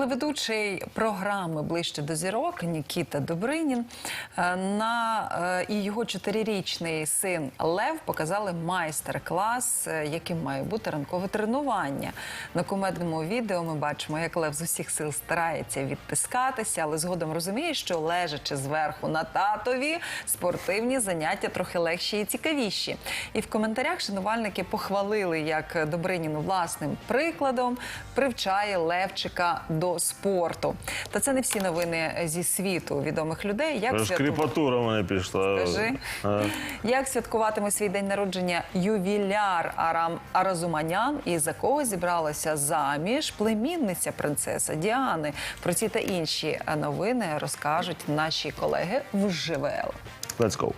Телеведучий програми ближче до зірок Нікіта Добринін е, на е, і його чотирирічний син Лев показали майстер-клас, е, яким має бути ранкове тренування. На кумедному відео ми бачимо, як Лев з усіх сил старається відтискатися, але згодом розуміє, що лежачи зверху на татові, спортивні заняття трохи легші і цікавіші. І в коментарях шанувальники похвалили, як Добринін власним прикладом привчає Левчика до спорту. Та це не всі новини зі світу відомих людей. Як святу- в мене пішла. Скажи. А. Як святкуватиме свій день народження ювіляр Арам Аразуманян і за кого зібралася заміж племінниця принцеса Діани? Про ці та інші новини розкажуть наші колеги в ЖВЛ. Let's go.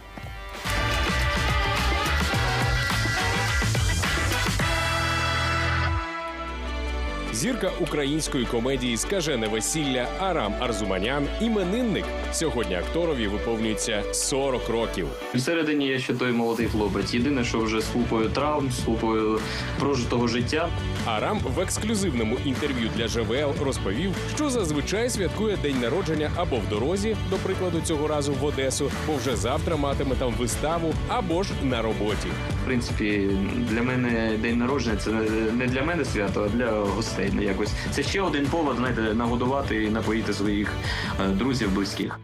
Зірка української комедії Скажене весілля Арам Арзуманян іменинник. Сьогодні акторові виповнюється 40 років. Всередині я ще той молодий хлопець. Єдине, що вже з купою травм, з купою прожитого життя. Арам в ексклюзивному інтерв'ю для ЖВЛ розповів, що зазвичай святкує день народження або в дорозі, до прикладу, цього разу в Одесу, бо вже завтра матиме там виставу, або ж на роботі. В принципі, для мене день народження це не для мене свято, а для гостей. Не якось це ще один повод, знаєте, нагодувати і напоїти своїх е, друзів близьких.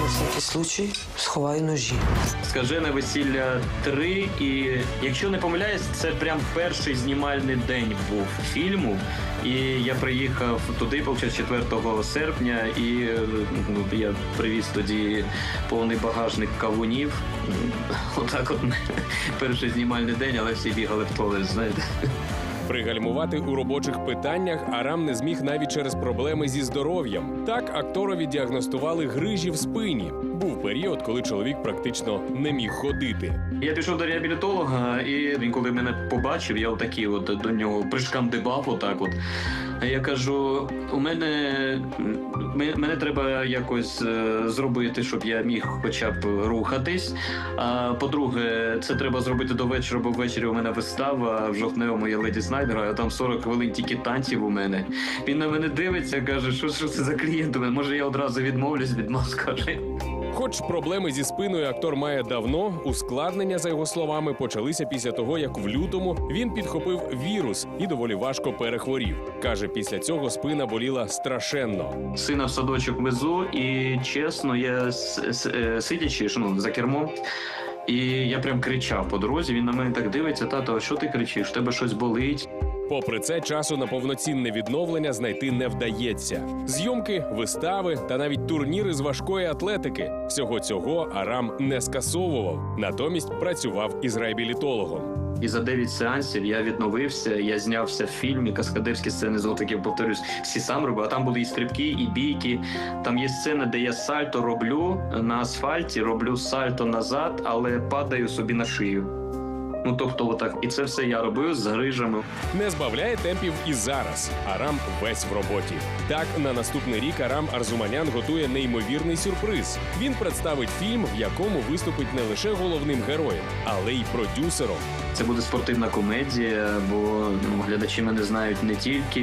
На всякий случай сховаю ножі. Скажене весілля 3, і якщо не помиляюсь, це прям перший знімальний день був фільму. І я приїхав туди, виходить, 4 серпня, і ну, я привіз тоді повний багажник кавунів. Отак, от перший знімальний день, але всі бігали в туалет, знаєте. Пригальмувати у робочих питаннях Арам не зміг навіть через проблеми зі здоров'ям. Так акторові діагностували грижі в спині. Був період, коли чоловік практично не міг ходити. Я пішов до реабілітолога, і він, коли мене побачив, я отакий от до нього пришкандибав отак. От. Я кажу: у мене мене треба якось е, зробити, щоб я міг хоча б рухатись. А по-друге, це треба зробити до вечора, бо ввечері у мене вистава в жовтневому я леді Снайдера, а там 40 хвилин тільки танців у мене. Він на мене дивиться, каже, що, що це за клієнт? Може, я одразу відмовлюсь від нас, каже. Хоч проблеми зі спиною актор має давно, ускладнення, за його словами, почалися після того, як в лютому він підхопив вірус і доволі важко перехворів. Каже, після цього спина боліла страшенно. сина в садочок везу, і чесно, я е, сидячи ну, за кермом. І я прям кричав по дорозі. Він на мене так дивиться: тато, а що ти кричиш? Тебе щось болить? Попри це, часу на повноцінне відновлення знайти не вдається. Зйомки, вистави та навіть турніри з важкої атлетики. Всього цього Арам не скасовував. Натомість працював із реабілітологом. І за 9 сеансів я відновився. Я знявся в фільмі Каскадерські сцени золотиків. Повторюсь, всі сам робив. А там були і стрибки, і бійки. Там є сцена, де я сальто роблю на асфальті, роблю сальто назад, але падаю собі на шию. Ну тобто, отак, і це все я робив з грижами. Не збавляє темпів і зараз. Арам весь в роботі. Так, на наступний рік Арам Арзуманян готує неймовірний сюрприз. Він представить фільм, в якому виступить не лише головним героєм, але й продюсером. Це буде спортивна комедія, бо ну, глядачі мене знають не тільки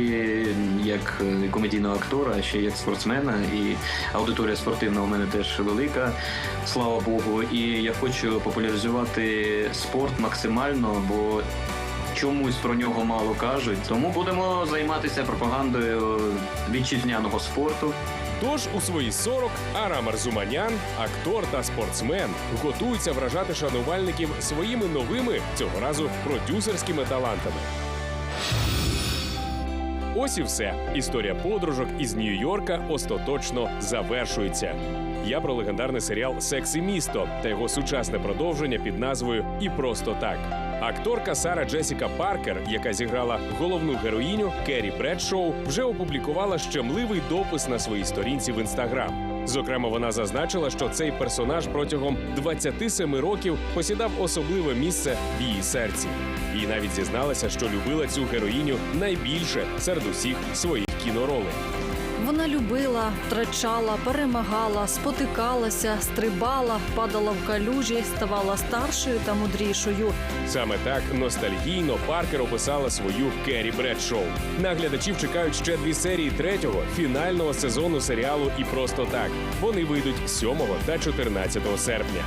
як е, комедійного актора, а ще й як спортсмена. І аудиторія спортивна у мене теж велика, слава Богу. І я хочу популяризувати спорт максимально, бо чомусь про нього мало кажуть. Тому будемо займатися пропагандою вітчизняного спорту. Тож у свої 40 Арам Арзуманян, актор та спортсмен, готується вражати шанувальників своїми новими цього разу продюсерськими талантами. Ось і все. Історія подружок із Нью-Йорка остаточно завершується. Я про легендарний серіал Секс і місто та його сучасне продовження під назвою І просто так. Акторка Сара Джесіка Паркер, яка зіграла головну героїню Керрі Бредшоу, вже опублікувала щемливий допис на своїй сторінці в інстаграм. Зокрема, вона зазначила, що цей персонаж протягом 27 років посідав особливе місце в її серці. І навіть зізналася, що любила цю героїню найбільше серед усіх своїх кіноролей. Вона любила, втрачала, перемагала, спотикалася, стрибала, падала в калюжі, ставала старшою та мудрішою. Саме так ностальгійно Паркер описала свою Керрі Бредшоу. Наглядачів чекають ще дві серії третього фінального сезону серіалу І просто так. Вони вийдуть 7 та 14 серпня.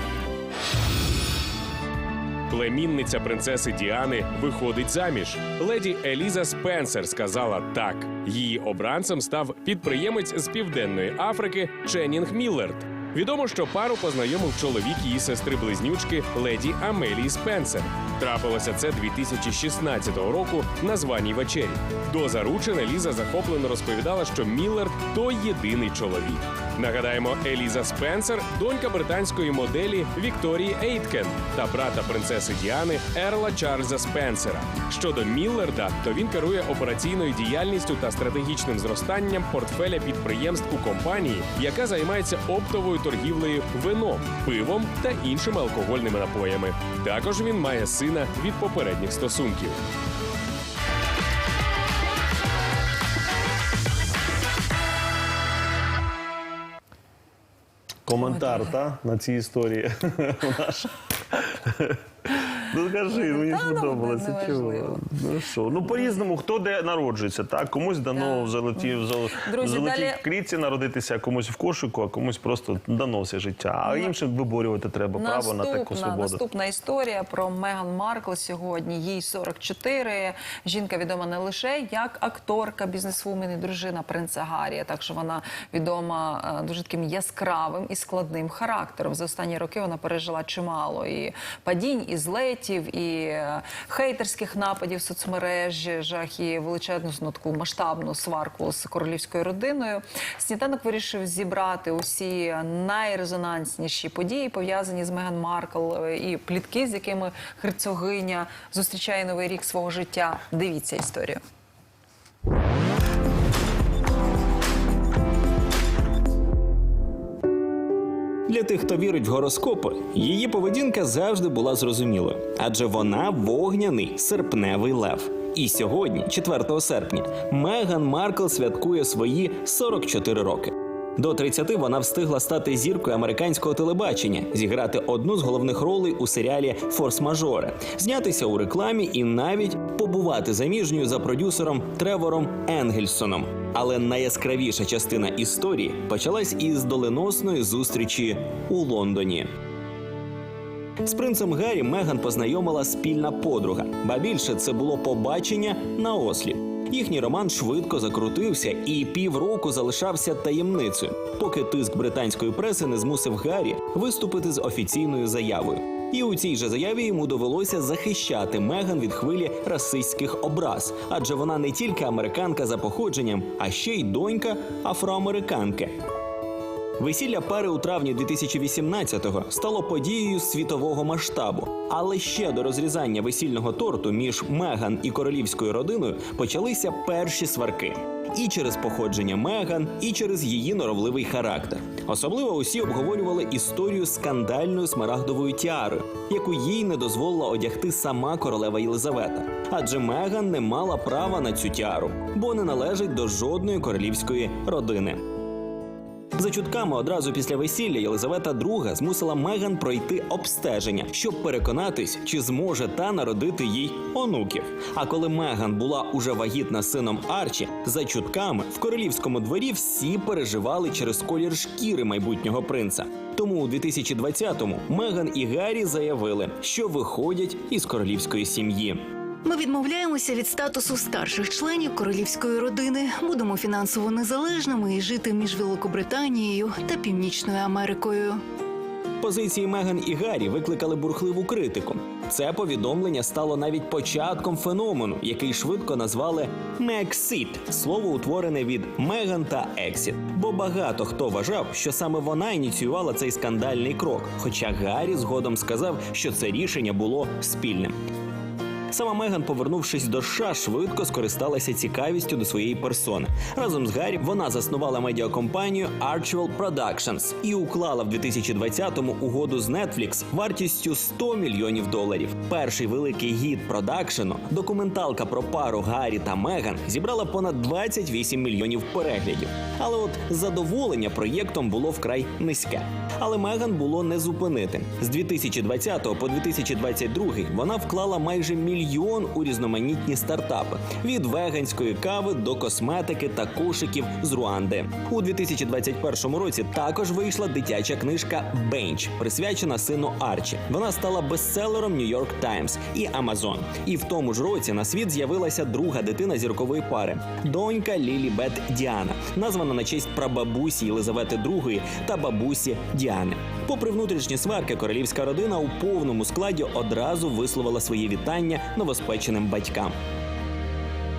Племінниця принцеси Діани виходить заміж. Леді Еліза Спенсер сказала так. Її обранцем став підприємець з південної Африки Ченнінг Міллерд. Відомо, що пару познайомив чоловік її сестри-близнючки леді Амелії Спенсер. Трапилося це 2016 року на званій вечері. До заручин Еліза захоплено розповідала, що Міллерд той єдиний чоловік. Нагадаємо, Еліза Спенсер донька британської моделі Вікторії Ейткен та брата принцеси Діани Ерла Чарльза Спенсера. Щодо Міллерда, то він керує операційною діяльністю та стратегічним зростанням портфеля підприємств у компанії, яка займається оптовою торгівлею вином, пивом та іншими алкогольними напоями. Також він має сина від попередніх стосунків. Коментар, та, на цій історії. Наш. Ну кажи, мені ну, сподобалося. Чого? Ну що? Ну по-різному, хто де народжується, так? Комусь дано в золотій, в зол- Друзі, золотій далі- клітці народитися, а комусь в кошику, а комусь просто дано все життя. А іншим виборювати треба право на таку свободу. наступна історія про Меган Маркл сьогодні. Їй 44. Жінка відома не лише як акторка, бізнесвумен і дружина принца Гаррі. Так що вона відома е, дуже таким яскравим і складним характером. За останні роки вона пережила чимало і падінь, і злетів, і е, хейтерських нападів в соцмережах, і величезну ну, таку масштабну сварку з королівською родиною. Сніданок вирішив зібрати усі найрезонансніші події, пов'язані з Меган Маркл е, і плітки, з якими герцогиня зустрічає новий рік свого життя. Дивіться історію. Для тих, хто вірить в гороскопи, її поведінка завжди була зрозумілою, адже вона вогняний серпневий лев. І сьогодні, 4 серпня, Меган Маркл святкує свої 44 роки. До 30 вона встигла стати зіркою американського телебачення, зіграти одну з головних ролей у серіалі Форс-мажоре, знятися у рекламі і навіть побувати заміжньою за продюсером Тревором Енгельсоном. Але найяскравіша частина історії почалась із доленосної зустрічі у Лондоні. З принцем Гаррі Меган познайомила спільна подруга, ба більше це було побачення на осліп. Їхній роман швидко закрутився і півроку залишався таємницею, поки тиск британської преси не змусив Гаррі виступити з офіційною заявою. І у цій же заяві йому довелося захищати Меган від хвилі расистських образ, адже вона не тільки американка за походженням, а ще й донька афроамериканки. Весілля пари у травні 2018-го стало подією світового масштабу. Але ще до розрізання весільного торту між Меган і королівською родиною почалися перші сварки. І через походження Меган, і через її норовливий характер. Особливо усі обговорювали історію з скандальною смарагдовою тіарою, яку їй не дозволила одягти сама королева Єлизавета. Адже Меган не мала права на цю тіару, бо не належить до жодної королівської родини. За чутками одразу після весілля Єлизавета II змусила Меган пройти обстеження, щоб переконатись, чи зможе та народити їй онуків. А коли Меган була уже вагітна сином Арчі, за чутками в королівському дворі всі переживали через колір шкіри майбутнього принца. Тому у 2020-му Меган і Гаррі заявили, що виходять із королівської сім'ї. Ми відмовляємося від статусу старших членів королівської родини, будемо фінансово незалежними і жити між Великобританією та Північною Америкою. Позиції Меган і Гаррі викликали бурхливу критику. Це повідомлення стало навіть початком феномену, який швидко назвали «Мексіт» – слово утворене від Меган та Ексіт. Бо багато хто вважав, що саме вона ініціювала цей скандальний крок. Хоча Гаррі згодом сказав, що це рішення було спільним. Сама Меган, повернувшись до США, швидко скористалася цікавістю до своєї персони. Разом з Гаррі вона заснувала медіакомпанію Archwell Productions і уклала в 2020-му угоду з Netflix вартістю 100 мільйонів доларів. Перший великий гід продакшену, документалка про пару Гаррі та Меган, зібрала понад 28 мільйонів переглядів. Але от задоволення проєктом було вкрай низьке. Але Меган було не зупинити. З 2020 по 2022 вона вклала майже мільйон у різноманітні стартапи від веганської кави до косметики та кошиків з Руанди. У 2021 році також вийшла дитяча книжка Бенч, присвячена сину Арчі. Вона стала бестселером York Times і Amazon. І в тому ж році на світ з'явилася друга дитина зіркової пари донька Лілі Бет Діана, названа на честь прабабусі Єлизавети II та бабусі Діани. Попри внутрішні сварки, королівська родина у повному складі одразу висловила свої вітання новоспеченим батькам.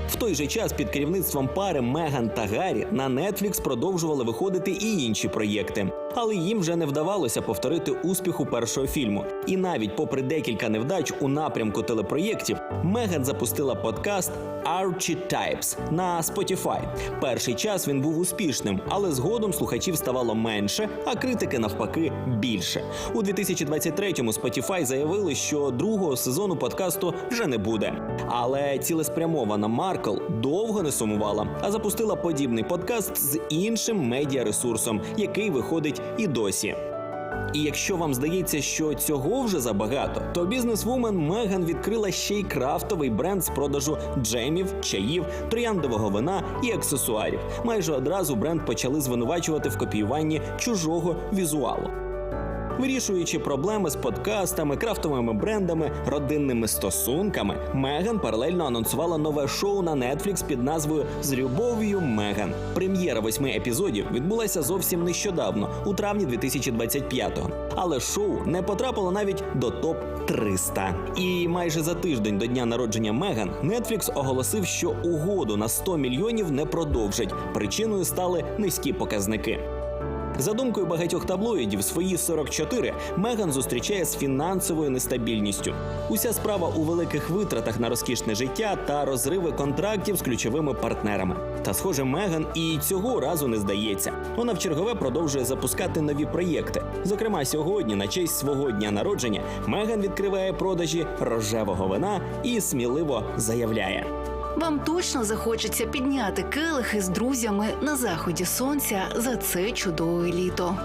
В той же час під керівництвом пари Меган та Гаррі на Netflix продовжували виходити і інші проєкти, але їм вже не вдавалося повторити успіху першого фільму. І навіть попри декілька невдач у напрямку телепроєктів, Меган запустила подкаст Archie Types на Spotify. Перший час він був успішним, але згодом слухачів ставало менше, а критики навпаки більше. У 2023-му Spotify заявили, що другого сезону подкасту вже не буде. Але цілеспрямована Маркл довго не сумувала, а запустила подібний подкаст з іншим медіаресурсом, який виходить і досі. І якщо вам здається, що цього вже забагато, то бізнесвумен Меган відкрила ще й крафтовий бренд з продажу джемів, чаїв, трояндового вина і аксесуарів. Майже одразу бренд почали звинувачувати в копіюванні чужого візуалу. Вирішуючи проблеми з подкастами, крафтовими брендами, родинними стосунками, Меган паралельно анонсувала нове шоу на Netflix під назвою З любов'ю Меган. Прем'єра восьми епізодів відбулася зовсім нещодавно, у травні 2025-го. Але шоу не потрапило навіть до топ 300. І майже за тиждень до дня народження Меган Netflix оголосив, що угоду на 100 мільйонів не продовжить. Причиною стали низькі показники. За думкою багатьох таблоїдів, свої 44 Меган зустрічає з фінансовою нестабільністю. Уся справа у великих витратах на розкішне життя та розриви контрактів з ключовими партнерами. Та, схоже, Меган і цього разу не здається. Вона вчергове продовжує запускати нові проєкти. Зокрема, сьогодні, на честь свого дня народження, Меган відкриває продажі рожевого вина і сміливо заявляє. Вам точно захочеться підняти келихи з друзями на заході сонця за це чудове літо.